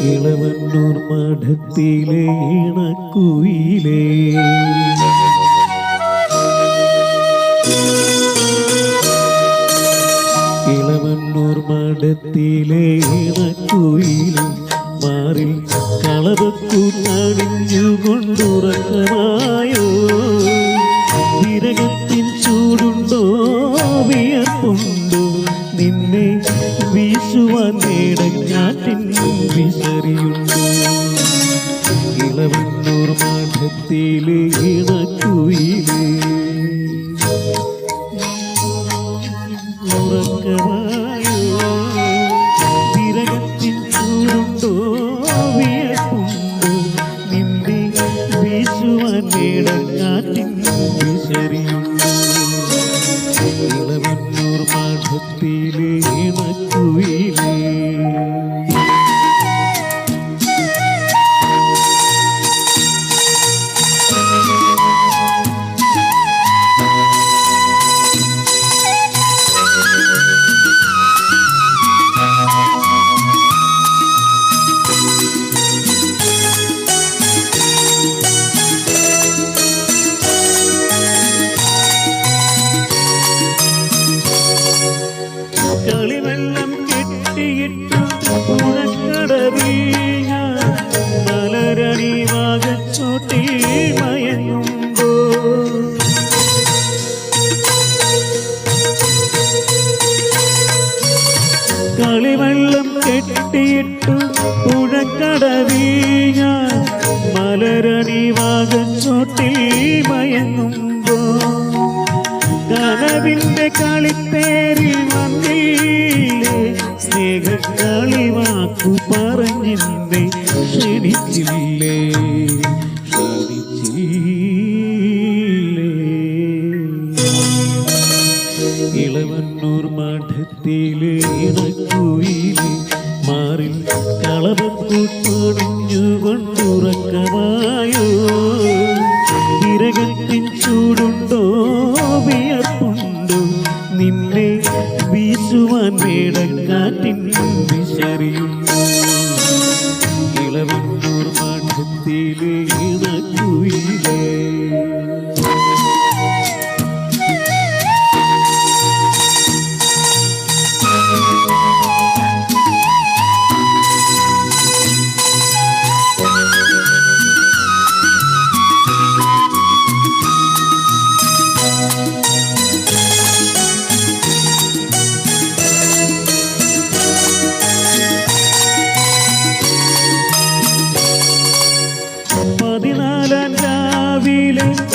ഇളവന്നൂർ മഠത്തിലെ ഇണക്കുയിലേ. ഇളവന്നൂർ മഠത്തിലെ ഇണക്കുയിലെ. മാറിൽ കളവക്കൂട്ടണിഞ്ഞുകൊണ്ടുറക്കമായോ വിരകത്തിൻ ചൂടുണ്ടോ ഇളവന്നൂർ മഠത്തിലെ ഇണക്കുയിലേ ഉറക്കമായോ വിരകത്തിൻ ചൂടുണ്ടോ വിയർപ്പുണ്ടോ നിന്റെ വീശുവാൻ നേടക്കാറ്റിൻ വിസറിയുണ്ടോ ഇളവന്നൂർ മഠത്തിലെ ഇണക്കുയിലേ വാഗച്ചോട്ടിൽ മയങ്ങുമ്പോ. കളിവെള്ളം കെട്ടിയിട്ടു പുഴക്കടവീഴ മലരണി വാഗച്ചോട്ടിൽ മയങ്ങുമ്പോ. കനവിന്റെ കളിത്തേരിൽ വന്നില്ലേ സ്നേഹക്കളിവാക്കു വാക്കു പറഞ്ഞില്ലേ ക്ഷണിച്ചില്ലേ. ഇളവന്നൂർ മഠത്തിലെ ഇണക്കുയിലെ മാറിൽ കളവക്കൂട്ടണിഞ്ഞുകൊണ്ടുറക്കമായോ ഇരകത്തിൻ ചൂടുണ്ടോ? വിയർപ്പുണ്ടോ? നിന്നെ വീശുവാൻ മേടക്കാറ്റിൻ വിശറിയുണ്ടോ? ഇളവന്നൂർ മഠത്തിലെ ഇണക്കുയിലേ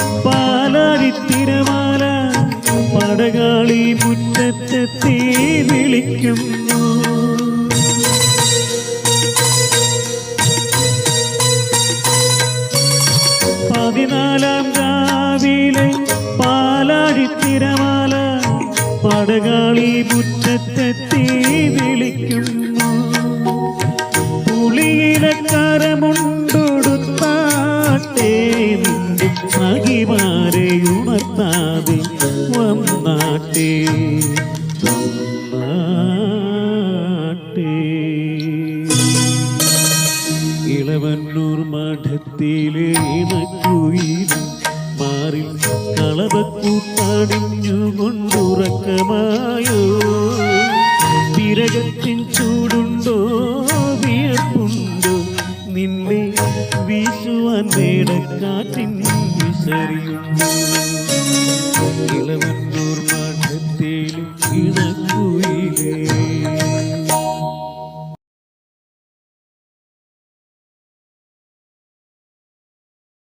രാവിലെ പാലാരി തിരമാല പടകാളി മുറ്റത്തെത്തി വിളിക്കുന്നു പതിനാലാം രാവിലെ പാലാരിത്തിരമാല തിരമാല പടകാളി മുറ്റത്തെത്തി വിളിക്കുന്നു മകിമാരെ ഉണർത്താതെ വന്നാട്ടേ? വന്നാട്ടേ. ഇളവന്നൂർ മഠത്തിലെ ഇണക്കുയിൽ മാറിൽ കളവക്കൂട്ടണിഞ്ഞുകൊണ്ടുറക്കമായോ വിരകത്തിൻ വീശുവാൻ വേടക്കാറ്റിൻ വിസറിയും ഇളവന്നൂർ പാട്ടത്തേലും ഇളക്കൂയിലേ